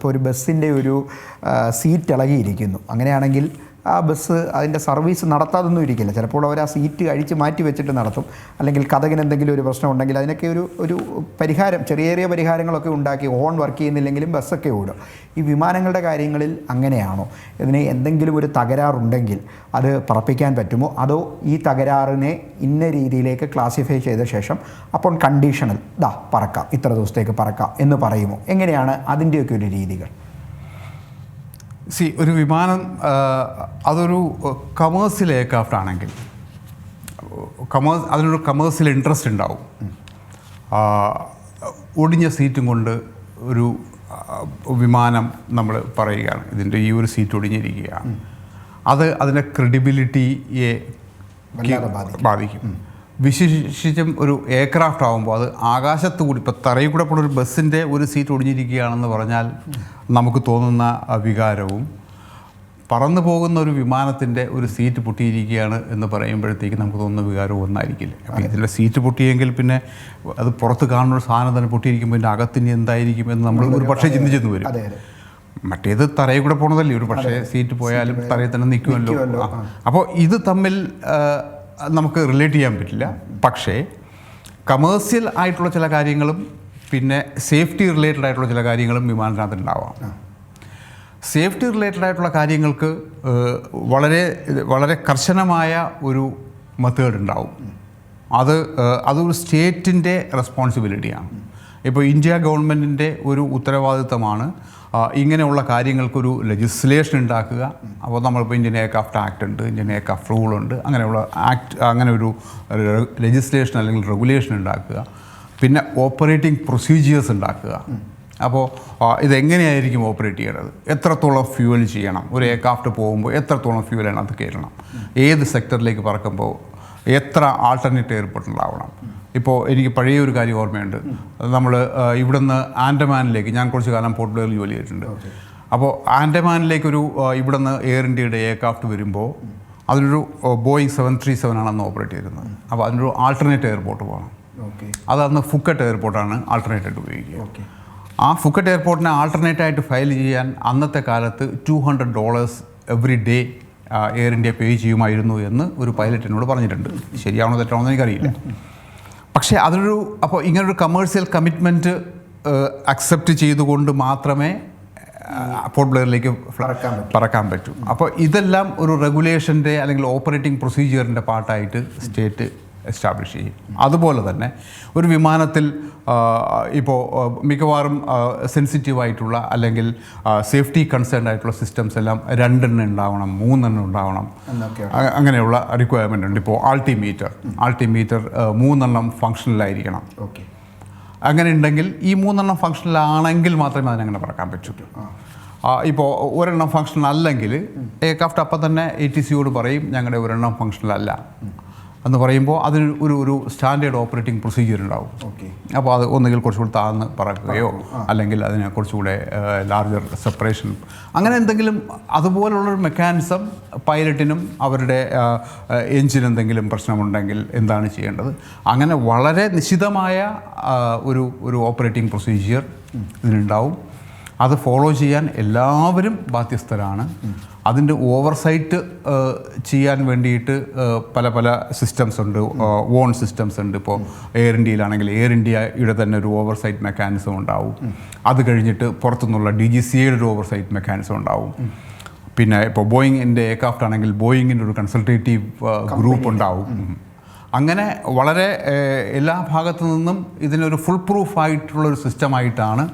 ഇപ്പോൾ ഒരു ബസ്സിന്റെ ഒരു സീറ്റ് ഇളകിയിരിക്കുന്നു. അങ്ങനെയാണെങ്കിൽ ആ ബസ് അതിന്റെ സർവീസ് നടത്താതൊന്നും ഇരിക്കില്ല. ചിലപ്പോൾ അവർ ആ സീറ്റ് അഴിച്ച് മാറ്റി വെച്ചിട്ട് നടത്തും. അല്ലെങ്കിൽ കഥകിന് എന്തെങ്കിലും ഒരു പ്രശ്നം ഉണ്ടെങ്കിൽ അതിനൊക്കെ ഒരു ഒരു പരിഹാരം ചെറിയ ചെറിയ പരിഹാരങ്ങളൊക്കെ ഉണ്ടാക്കി ഓൺ വർക്ക് ചെയ്യുന്നില്ലെങ്കിലും ബസ്സൊക്കെ ഓടും. ഈ വിമാനങ്ങളുടെ കാര്യങ്ങളിൽ അങ്ങനെയാണോ? ഇതിന് എന്തെങ്കിലും ഒരു തകരാറുണ്ടെങ്കിൽ അത് പറപ്പിക്കാൻ പറ്റുമോ? അതോ ഈ തകരാറിനെ ഇന്ന രീതിയിലേക്ക് ക്ലാസിഫൈ ചെയ്ത ശേഷം അപ്പോൾ കണ്ടീഷണൽ ദാ പറക്കാം ഇത്ര ദിവസത്തേക്ക് പറക്കാം എന്ന് പറയുമോ? എങ്ങനെയാണ് അതിന്റെയൊക്കെ ഒരു രീതികൾ? സി ഒരു വിമാനം അതൊരു കമേഴ്സ്യൽ എയർക്രാഫ്റ്റ് ആണെങ്കിൽ കമേഴ്സ് അതിനൊരു കമേഴ്സ്യൽ ഇൻട്രസ്റ്റ് ഉണ്ടാവും. ഒടിഞ്ഞ സീറ്റും കൊണ്ട് ഒരു വിമാനം നമ്മൾ പറയുകയാണ്. ഇതിന്റെ ഈ ഒരു സീറ്റ് ഒടിഞ്ഞിരിക്കുകയാണ്. അത് അതിന്റെ ക്രെഡിബിലിറ്റിയെ ബാധിക്കും. വിശേഷിച്ചും ഒരു എയർക്രാഫ്റ്റ് ആകുമ്പോൾ അത് ആകാശത്ത് കൂടി ഇപ്പോൾ തറയിൽ കൂടെ പോലെ ഒരു ബസ്സിന്റെ ഒരു സീറ്റ് ഒടിഞ്ഞിരിക്കുകയാണെന്ന് പറഞ്ഞാൽ നമുക്ക് തോന്നുന്ന വികാരവും പറന്നു പോകുന്ന ഒരു വിമാനത്തിന്റെ ഒരു സീറ്റ് പൊട്ടിയിരിക്കുകയാണ് എന്ന് പറയുമ്പോഴത്തേക്ക് നമുക്ക് തോന്നുന്ന വികാരവും ഒന്നായിരിക്കില്ല? അപ്പോൾ ഇതിന്റെ സീറ്റ് പൊട്ടിയെങ്കിൽ പിന്നെ അത് പുറത്ത് കാണുന്ന ഒരു സാധനം തന്നെ പൊട്ടിയിരിക്കുമ്പോൾ ഇതിന്റെ അകത്തിന് എന്തായിരിക്കും എന്ന് നമ്മൾ ഒരു പക്ഷേ ചിന്തിച്ചെന്ന് വരും. മറ്റേത് തറയിൽ കൂടെ പോണതല്ലേ? ഒരു പക്ഷേ സീറ്റ് പോയാലും തറയിൽ തന്നെ നിൽക്കുമല്ലോ. അപ്പോൾ ഇത് തമ്മിൽ നമുക്ക് റിലേറ്റ് ചെയ്യാൻ പറ്റില്ല. പക്ഷേ കമേഴ്സ്യൽ ആയിട്ടുള്ള ചില കാര്യങ്ങളും പിന്നെ സേഫ്റ്റി റിലേറ്റഡ് ആയിട്ടുള്ള ചില കാര്യങ്ങളും വിമാനത്തിനകത്ത് ഉണ്ടാവാം. സേഫ്റ്റി റിലേറ്റഡ് ആയിട്ടുള്ള കാര്യങ്ങൾക്ക് വളരെ വളരെ കർശനമായ ഒരു മെത്തേഡ് ഉണ്ടാവും. അത് അതൊരു സ്റ്റേറ്റിന്റെ റെസ്പോൺസിബിലിറ്റിയാണ് ഇപ്പോൾ ഇന്ത്യ ഗവൺമെന്റിന്റെ ഒരു ഉത്തരവാദിത്തമാണ് ഇങ്ങനെയുള്ള കാര്യങ്ങൾക്കൊരു ലെജിസ്ലേഷൻ ഉണ്ടാക്കുക. അപ്പോൾ നമ്മളിപ്പോൾ ഇന്ത്യൻ എയർക്രാഫ്റ്റ് ആക്ട് ഉണ്ട് ഇന്ത്യൻ എയർക്രാഫ്റ്റ് റൂൾ ഉണ്ട് അങ്ങനെയുള്ള ആക്ട് അങ്ങനെ ഒരു ലെജിസ്ലേഷൻ അല്ലെങ്കിൽ റെഗുലേഷൻ ഉണ്ടാക്കുക. പിന്നെ ഓപ്പറേറ്റിംഗ് പ്രൊസീജിയേഴ്സ് ഉണ്ടാക്കുക. അപ്പോൾ ഇതെങ്ങനെയായിരിക്കും ഓപ്പറേറ്റ് ചെയ്യേണ്ടത്? എത്രത്തോളം ഫ്യൂവൽ ചെയ്യണം? ഒരു എയർക്രാഫ്റ്റ് പോകുമ്പോൾ എത്രത്തോളം ഫ്യൂവലാണ് അത് കയറണം? ഏത് സെക്ടറിലേക്ക് പറക്കുമ്പോൾ എത്ര ആൾട്ടർനേറ്റ് എയർപോർട്ട് ഉണ്ടാവണം? ഇപ്പോൾ എനിക്ക് പഴയ ഒരു കാര്യം ഓർമ്മയുണ്ട്. നമ്മൾ ഇവിടുന്ന് ആൻഡമാനിലേക്ക് ഞാൻ കുറച്ച് കാലം പോർട്ട് ബ്ലെയറിൽ ജോലി ചെയ്തിട്ടുണ്ട്. അപ്പോൾ ആൻഡമാനിലേക്കൊരു ഇവിടുന്ന് എയർ ഇന്ത്യയുടെ എയർക്രാഫ്റ്റ് വരുമ്പോൾ അതിനൊരു ബോയിങ് സെവൻ ത്രീ സെവൻ ആണെന്ന് ഓപ്പറേറ്റ് ചെയ്തിരുന്നത്. അപ്പോൾ അതിനൊരു ആൾട്ടർനേറ്റ് എയർപോർട്ട് പോകണം. അതന്ന് അത് അന്ന് ഫുക്കറ്റ് എയർപോർട്ടാണ് ആൾട്ടർനേറ്റായിട്ട് ഉപയോഗിക്കുക. ഓക്കെ. ആ ഫുക്കറ്റ് എയർപോർട്ടിനെ ആൾട്ടർനേറ്റായിട്ട് ഫയൽ ചെയ്യാൻ അന്നത്തെ കാലത്ത് two hundred dollars every day Air India pay ചെയ്യുമായിരുന്നു എന്ന് ഒരു പൈലറ്റ് എന്നോട് പറഞ്ഞിട്ടുണ്ട്. ശരിയാണോ തെറ്റാണോ എന്ന് എനിക്കറിയില്ല. പക്ഷേ അതൊരു അപ്പോൾ ഇങ്ങനൊരു കമേഴ്സ്യൽ കമ്മിറ്റ്മെന്റ് അക്സെപ്റ്റ് ചെയ്തുകൊണ്ട് മാത്രമേ പോർട്ട് ബ്ലെയറിലേക്ക് പറക്കാൻ പറ്റൂ. പറക്കാൻ പറ്റും അപ്പോൾ ഇതെല്ലാം ഒരു റെഗുലേഷന്റെ അല്ലെങ്കിൽ ഓപ്പറേറ്റിംഗ് പ്രൊസീജിയറിന്റെ പാർട്ടായിട്ട് സ്റ്റേറ്റ് എസ്റ്റാബ്ലിഷ് ചെയ്യും. അതുപോലെ തന്നെ ഒരു വിമാനത്തിൽ ഇപ്പോൾ മിക്കവാറും സെൻസിറ്റീവ് ആയിട്ടുള്ള അല്ലെങ്കിൽ സേഫ്റ്റി കൺസേൺ ആയിട്ടുള്ള സിസ്റ്റംസ് എല്ലാം രണ്ടെണ്ണം ഉണ്ടാവണം മൂന്നെണ്ണം ഉണ്ടാവണം. അങ്ങനെയുള്ള റിക്വയർമെന്റ് ഉണ്ട്. ഇപ്പോൾ ആൾട്ടിമീറ്റർ ആൾട്ടിമീറ്റർ മൂന്നെണ്ണം ഫങ്ഷണലായിരിക്കണം ഓക്കെ. അങ്ങനെ ഉണ്ടെങ്കിൽ ഈ മൂന്നെണ്ണം ഫങ്ഷണൽ ആണെങ്കിൽ മാത്രമേ അതിനങ്ങനെ പറക്കാൻ പറ്റൂ. ഇപ്പോൾ ഒരെണ്ണം ഫങ്ഷണൽ അല്ലെങ്കിൽ എയർക്രാഫ്റ്റ് അപ്പം തന്നെ എ ടി സിയോട് പറയും ഞങ്ങളുടെ ഒരെണ്ണം ഫങ്ഷണൽ അല്ല. എന്ന് പറയുമ്പോൾ അതിന് ഒരു ഒരു സ്റ്റാൻഡേർഡ് ഓപ്പറേറ്റിംഗ് പ്രൊസീജിയർ ഉണ്ടാവും. ഓക്കെ അപ്പോൾ അത് ഒന്നുകിൽ കുറച്ചുകൂടി താഴ്ന്ന് പറക്കുകയോ അല്ലെങ്കിൽ അതിനെ കുറച്ചുകൂടെ ലാർജർ സെപ്പറേഷൻ അങ്ങനെ എന്തെങ്കിലും അതുപോലുള്ളൊരു മെക്കാനിസം പൈലറ്റിനും അവരുടെ എഞ്ചിൻ എന്തെങ്കിലും പ്രശ്നമുണ്ടെങ്കിൽ എന്താണ് ചെയ്യേണ്ടത്? അങ്ങനെ വളരെ നിശിതമായ ഒരു ഒരു ഓപ്പറേറ്റിംഗ് പ്രൊസീജിയർ ഇതിനുണ്ടാവും. അത് ഫോളോ ചെയ്യാൻ എല്ലാവരും ബാധ്യസ്ഥരാണ്. അതിന്റെ ഓവർസൈറ്റ് ചെയ്യാൻ വേണ്ടിയിട്ട് പല പല സിസ്റ്റംസ് ഉണ്ട്. ഓൺ സിസ്റ്റംസ് ഉണ്ട്. ഇപ്പോൾ എയർ ഇന്ത്യയിലാണെങ്കിൽ എയർ ഇന്ത്യയുടെ തന്നെ ഒരു ഓവർസൈറ്റ് മെക്കാനിസം ഉണ്ടാവും. അത് കഴിഞ്ഞിട്ട് പുറത്തുനിന്നുള്ള ഡി ജി സിയുടെ ഒരു ഓവർസൈറ്റ് മെക്കാനിസം ഉണ്ടാവും. പിന്നെ ഇപ്പോൾ ബോയിങ്ങിന്റെ എയർക്രാഫ്റ്റ് ആണെങ്കിൽ ബോയിങ്ങിന്റെ ഒരു കൺസൾട്ടേറ്റീവ് ഗ്രൂപ്പ് ഉണ്ടാവും. അങ്ങനെ വളരെ എല്ലാ ഭാഗത്തു നിന്നും ഇതിനൊരു ഫുൾ പ്രൂഫ് ആയിട്ടുള്ള ഒരു സിസ്റ്റമായിട്ടാണ്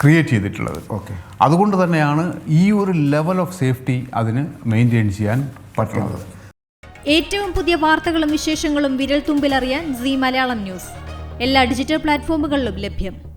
ക്രിയേറ്റ് ചെയ്തിട്ടുള്ളത്. ഓക്കെ അതുകൊണ്ട് തന്നെയാണ് ഈ ഒരു ലെവൽ ഓഫ് സേഫ്റ്റി അതിന് മെയിന്റെയിൻ ചെയ്യാൻ പറ്റുന്നത്. ഏറ്റവും പുതിയ വാർത്തകളും വിശേഷങ്ങളും വിരൽ തുമ്പിലറിയാൻ സി മലയാളം ന്യൂസ്. എല്ലാ ഡിജിറ്റൽ പ്ലാറ്റ്ഫോമുകളിലും ലഭ്യം.